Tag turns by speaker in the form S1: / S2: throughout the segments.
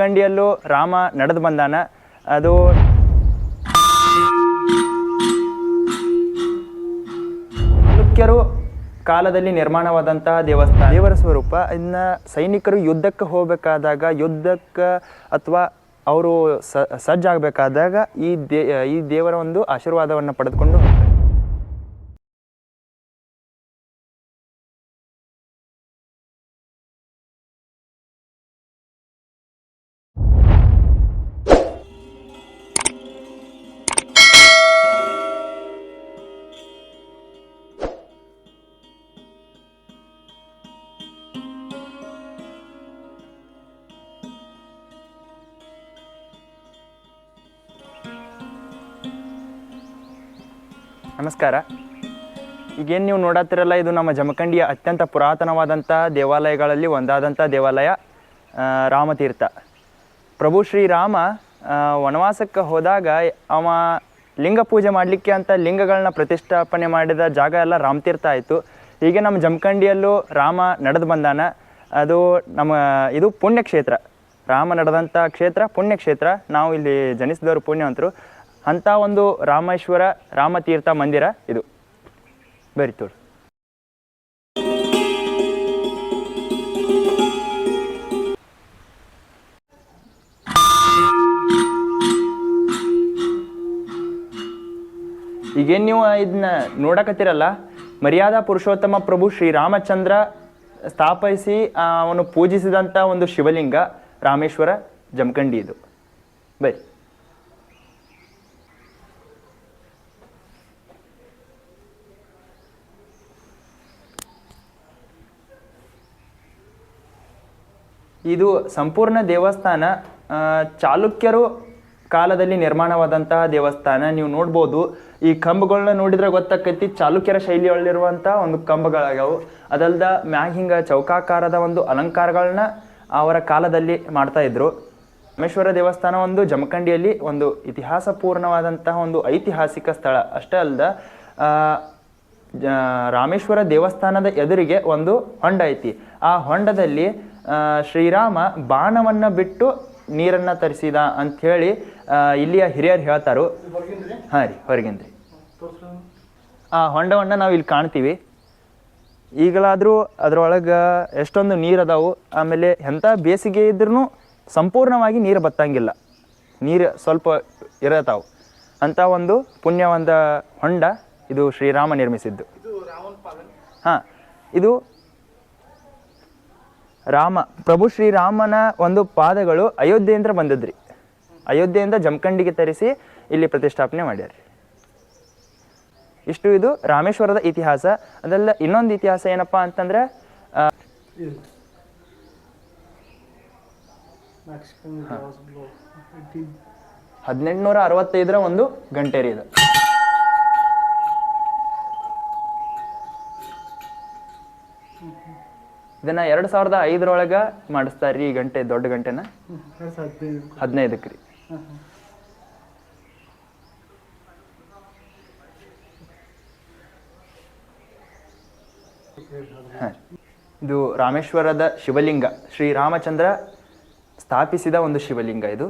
S1: ಜಮಖಂಡಿಯಲ್ಲೂ ರಾಮ ನಡೆದು ಬಂದಾನ. ಅದು ಚಾಲುಕ್ಯರು ಕಾಲದಲ್ಲಿ ನಿರ್ಮಾಣವಾದಂತಹ ದೇವಸ್ಥಾನ. ದೇವರ ಸ್ವರೂಪ. ಇನ್ನ ಸೈನಿಕರು ಯುದ್ಧಕ್ಕೆ ಹೋಗಬೇಕಾದಾಗ, ಯುದ್ಧಕ್ಕೆ ಅಥವಾ ಅವರು ಸಜ್ಜಾಗಬೇಕಾದಾಗ ಈ ದೇ, ಈ ದೇವರ ಒಂದು ಆಶೀರ್ವಾದವನ್ನು ಪಡೆದುಕೊಂಡು ನಮಸ್ಕಾರ. ಈಗೇನು ನೀವು ನೋಡತ್ತಿರಲ್ಲ ಇದು ನಮ್ಮ ಜಮಖಂಡಿಯ ಅತ್ಯಂತ ಪುರಾತನವಾದಂಥ ದೇವಾಲಯಗಳಲ್ಲಿ ಒಂದಾದಂಥ ದೇವಾಲಯ ರಾಮತೀರ್ಥ. ಪ್ರಭು ಶ್ರೀರಾಮ ವನವಾಸಕ್ಕೆ ಹೋದಾಗ ಅವ ಲಿಂಗ ಪೂಜೆ ಮಾಡಲಿಕ್ಕೆ ಅಂತ ಲಿಂಗಗಳನ್ನ ಪ್ರತಿಷ್ಠಾಪನೆ ಮಾಡಿದ ಜಾಗ ಎಲ್ಲ ರಾಮತೀರ್ಥ ಆಯಿತು. ಹೀಗೆ ನಮ್ಮ ಜಮಖಂಡಿಯಲ್ಲೂ ರಾಮ ನಡೆದು ಬಂದಾನ. ಅದು ನಮ್ಮ, ಇದು ಪುಣ್ಯಕ್ಷೇತ್ರ. ರಾಮ ನಡೆದಂಥ ಕ್ಷೇತ್ರ ಪುಣ್ಯಕ್ಷೇತ್ರ. ನಾವು ಇಲ್ಲಿ ಜನಿಸಿದವರು ಪುಣ್ಯವಂತರು. ಅಂಥ ಒಂದು ರಾಮೇಶ್ವರ ರಾಮತೀರ್ಥ ಮಂದಿರ ಇದು. ಬರಿ ತೋರಿ ಈಗೇನು ನೀವು ಇದನ್ನ ನೋಡಕತ್ತೀರಲ್ಲ, ಮರ್ಯಾದಾ ಪುರುಷೋತ್ತಮ ಪ್ರಭು ಶ್ರೀರಾಮಚಂದ್ರ ಸ್ಥಾಪಿಸಿ ಅವನು ಪೂಜಿಸಿದಂಥ ಒಂದು ಶಿವಲಿಂಗ ರಾಮೇಶ್ವರ ಜಮಖಂಡಿ ಇದು. ಬೈ ಇದು ಸಂಪೂರ್ಣ ದೇವಸ್ಥಾನ ಚಾಲುಕ್ಯರು ಕಾಲದಲ್ಲಿ ನಿರ್ಮಾಣವಾದಂತಹ ದೇವಸ್ಥಾನ. ನೀವು ನೋಡ್ಬೋದು, ಈ ಕಂಬಗಳನ್ನ ನೋಡಿದ್ರೆ ಗೊತ್ತಾಕೈತಿ ಚಾಲುಕ್ಯರ ಶೈಲಿಯಲ್ಲಿರುವಂಥ ಒಂದು ಕಂಬಗಳಾಗ್ಯಾವು. ಅದಲ್ದ ಮ್ಯಾಗ ಹಿಂಗ ಚೌಕಾಕಾರದ ಒಂದು ಅಲಂಕಾರಗಳನ್ನ ಅವರ ಕಾಲದಲ್ಲಿ ಮಾಡ್ತಾ ಇದ್ರು. ರಾಮೇಶ್ವರ ದೇವಸ್ಥಾನ ಒಂದು ಜಮಖಂಡಿಯಲ್ಲಿ ಒಂದು ಇತಿಹಾಸಪೂರ್ಣವಾದಂತಹ ಒಂದು ಐತಿಹಾಸಿಕ ಸ್ಥಳ. ಅಷ್ಟೇ ಜ- ರಾಮೇಶ್ವರ ದೇವಸ್ಥಾನದ ಎದುರಿಗೆ ಒಂದು ಹೊಂಡ ಐತಿ. ಆ ಹೊಂಡದಲ್ಲಿ ಶ್ರೀರಾಮ ಬಾಣವನ್ನು ಬಿಟ್ಟು ನೀರನ್ನು ತರಿಸಿದ ಅಂಥೇಳಿ ಇಲ್ಲಿಯ ಹಿರಿಯರು ಹೇಳ್ತಾರು. ಹಾಂ ರೀ ಹೊರಗಿಂದ್ರಿ. ಆ ಹೊಂಡವನ್ನು ನಾವು ಇಲ್ಲಿ ಕಾಣ್ತೀವಿ. ಈಗಲಾದರೂ ಅದರೊಳಗೆ ಎಷ್ಟೊಂದು ನೀರು ಅದಾವು ಆಮೇಲೆ ಎಂಥ ಬೇಸಿಗೆ ಇದ್ರೂ ಸಂಪೂರ್ಣವಾಗಿ ನೀರು ಬತ್ತಂಗಿಲ್ಲ. ನೀರು ಸ್ವಲ್ಪ ಇರತಾವು. ಅಂಥ ಒಂದು ಪುಣ್ಯವಂತ ಹೊಂಡ. ಇದು ಶ್ರೀರಾಮ ನಿರ್ಮಿಸಿದ್ದು. ಹಾಂ ಇದು ರಾಮ ಪ್ರಭು ಶ್ರೀರಾಮನ ಒಂದು ಪಾದಗಳು ಅಯೋಧ್ಯೆಯಿಂದ ಬಂದದ್ರಿ. ಅಯೋಧ್ಯೆಯಿಂದ ಜಮಖಂಡಿಗೆ ತರಿಸಿ ಇಲ್ಲಿ ಪ್ರತಿಷ್ಠಾಪನೆ ಮಾಡ್ಯಾರ ಇಷ್ಟು ಇದು ರಾಮೇಶ್ವರದ ಇತಿಹಾಸ. ಅದೆಲ್ಲ ಇನ್ನೊಂದು ಇತಿಹಾಸ ಏನಪ್ಪ ಅಂತಂದ್ರೆ ಹದಿನೆಂಟುನೂರ ಅರವತ್ತೈದರ ಒಂದು ಗಂಟೆ ರೀ ಇದು. ಇದನ್ನ ಎರಡ್ ಸಾವಿರದ ಐದರೊಳಗ ಮಾಡಿಸ್ತಾರ್ರಿ ಈ ಗಂಟೆ, ದೊಡ್ಡ ಗಂಟೆನ. ಹದಿನೈದಕ್ಕೆ. ಇದು ರಾಮೇಶ್ವರದ ಶಿವಲಿಂಗ, ಶ್ರೀ ರಾಮಚಂದ್ರ ಸ್ಥಾಪಿಸಿದ ಒಂದು ಶಿವಲಿಂಗ ಇದು.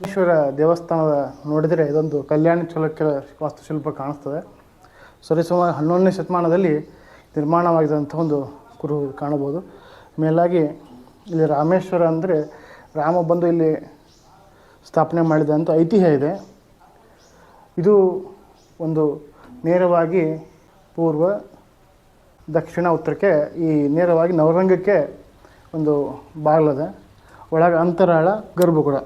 S2: ಈಶ್ವರ ದೇವಸ್ಥಾನದ ನೋಡಿದರೆ ಇದೊಂದು ಕಲ್ಯಾಣ ಚಾಲುಕ್ಯರ ವಾಸ್ತುಶಿಲ್ಪ ಕಾಣಿಸ್ತದೆ. ಸರಿಸುಮಾರು ಹನ್ನೊಂದನೇ ಶತಮಾನದಲ್ಲಿ ನಿರ್ಮಾಣವಾಗಿದಂಥ ಒಂದು ಕುರು ಕಾಣಬಹುದು. ಮೇಲಾಗಿ ಇಲ್ಲಿ ರಾಮೇಶ್ವರ ಅಂದರೆ ರಾಮ ಬಂದು ಇಲ್ಲಿ ಸ್ಥಾಪನೆ ಮಾಡಿದಂಥ ಐತಿಹ್ಯ ಇದೆ. ಇದು ಒಂದು ನೇರವಾಗಿ ಪೂರ್ವ, ದಕ್ಷಿಣ, ಉತ್ತರಕ್ಕೆ ಈ ನೇರವಾಗಿ ನವರಂಗಕ್ಕೆ ಒಂದು ಬಾಗಿಲದೆ. ಒಳಗೆ ಅಂತರಾಳ ಗರ್ಭಗುಡ.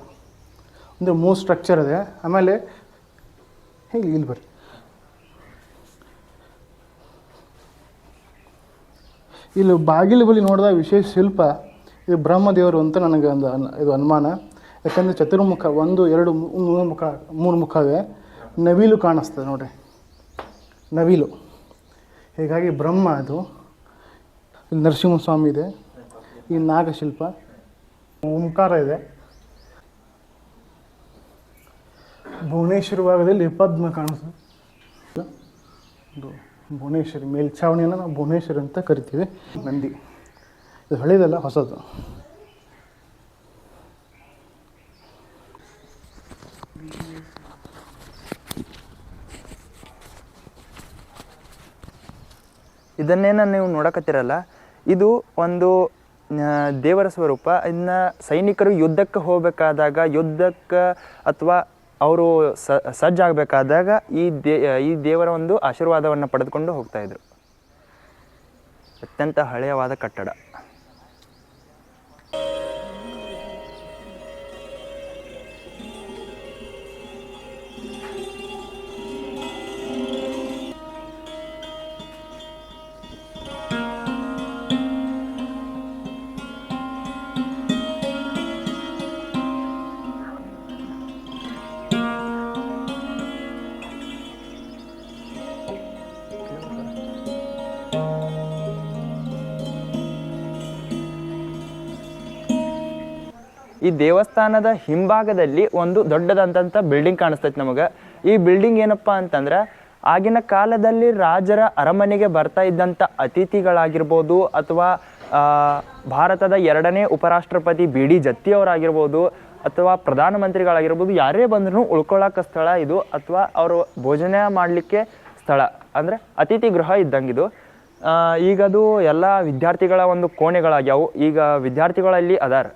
S2: ಒಂದು ಮೂರು ಸ್ಟ್ರಕ್ಚರ್ ಇದೆ. ಆಮೇಲೆ ಇಲ್ಲಿ ಇಲ್ಲಿ ಬರ್ರಿ. ಇಲ್ಲಿ ಬಾಗಿಲು ಬಳಿ ನೋಡಿದ ವಿಶೇಷ ಶಿಲ್ಪ, ಇದು ಬ್ರಹ್ಮದೇವರು ಅಂತ ನನಗೆ ಒಂದು ಇದು ಅನುಮಾನ. ಯಾಕಂದರೆ ಚತುರ್ಮುಖ ಒಂದು, ಎರಡು ಮೂರು ಮುಖ ಮೂರು ಮುಖ ಇದೆ ನವಿಲು ಕಾಣಿಸ್ತದೆ ನೋಡ್ರಿ. ನವಿಲು. ಹೀಗಾಗಿ ಬ್ರಹ್ಮ ಅದು. ಇಲ್ಲಿ ನರಸಿಂಹಸ್ವಾಮಿ ಇದೆ. ಈ ನಾಗಶಿಲ್ಪ. ಓಂಕಾರ ಇದೆ. ಭುವನೇಶ್ವರ ಭಾಗದಲ್ಲಿ ಪದ್ಮ ಕಾಣಿಸ್ತದೆ ಇದು ಭುವನೇಶ್ವರಿ ಮೇಲ್ಛಾವಣಿಯನ್ನು ನಾವು ಭುವನೇಶ್ವರಿ ಅಂತ ಕರಿತೀವಿ. ನಂದಿ. ಇದು ಹಳೇದಲ್ಲ, ಹೊಸದು.
S1: ಇದನ್ನೇನ ನೀವು ನೋಡಕತ್ತಿರಲ್ಲ, ಇದು ಒಂದು ದೇವರ ಸ್ವರೂಪ. ಇನ್ನು ಸೈನಿಕರು ಯುದ್ಧಕ್ಕೆ ಹೋಗಬೇಕಾದಾಗ, ಯುದ್ಧಕ್ಕೆ ಅಥವಾ ಅವರು ಸ ಸಜ್ಜಾಗಬೇಕಾದಾಗ ಈ ದೇ ಈ ದೇವರ ಒಂದು ಆಶೀರ್ವಾದವನ್ನು ಪಡೆದುಕೊಂಡು ಹೋಗ್ತಾಯಿದ್ರು ಅತ್ಯಂತ ಹಳೆಯವಾದ ಕಟ್ಟಡ. ಈ ದೇವಸ್ಥಾನದ ಹಿಂಭಾಗದಲ್ಲಿ ಒಂದು ದೊಡ್ಡದಂತ ಬಿಲ್ಡಿಂಗ್ ಕಾಣಿಸ್ತೈತೆ ನಮಗೆ. ಈ ಬಿಲ್ಡಿಂಗ್ ಏನಪ್ಪಾ ಅಂತಂದ್ರೆ ಆಗಿನ ಕಾಲದಲ್ಲಿ ರಾಜರ ಅರಮನೆಗೆ ಬರ್ತಾ ಇದ್ದಂಥ ಅತಿಥಿಗಳಾಗಿರ್ಬೋದು ಅಥವಾ ಭಾರತದ ಎರಡನೇ ಉಪರಾಷ್ಟ್ರಪತಿ ಬಿ ಡಿ ಜತ್ತಿಯವರಾಗಿರ್ಬೋದು ಅಥವಾ ಪ್ರಧಾನಮಂತ್ರಿಗಳಾಗಿರ್ಬೋದು, ಯಾರೇ ಬಂದ್ರೂ ಉಳ್ಕೊಳ್ಳೋಕೆ ಸ್ಥಳ ಇದು ಅಥವಾ ಅವರು ಭೋಜನ ಮಾಡಲಿಕ್ಕೆ ಸ್ಥಳ. ಅಂದರೆ ಅತಿಥಿ ಗೃಹ ಇದ್ದಂಗಿದು. ಈಗ ಈಗದು ಎಲ್ಲ ವಿದ್ಯಾರ್ಥಿಗಳ ಒಂದು ಕೋಣೆಗಳಾಗ್ಯಾವು. ಈಗ ವಿದ್ಯಾರ್ಥಿಗಳಲ್ಲಿ ಅದಾರ.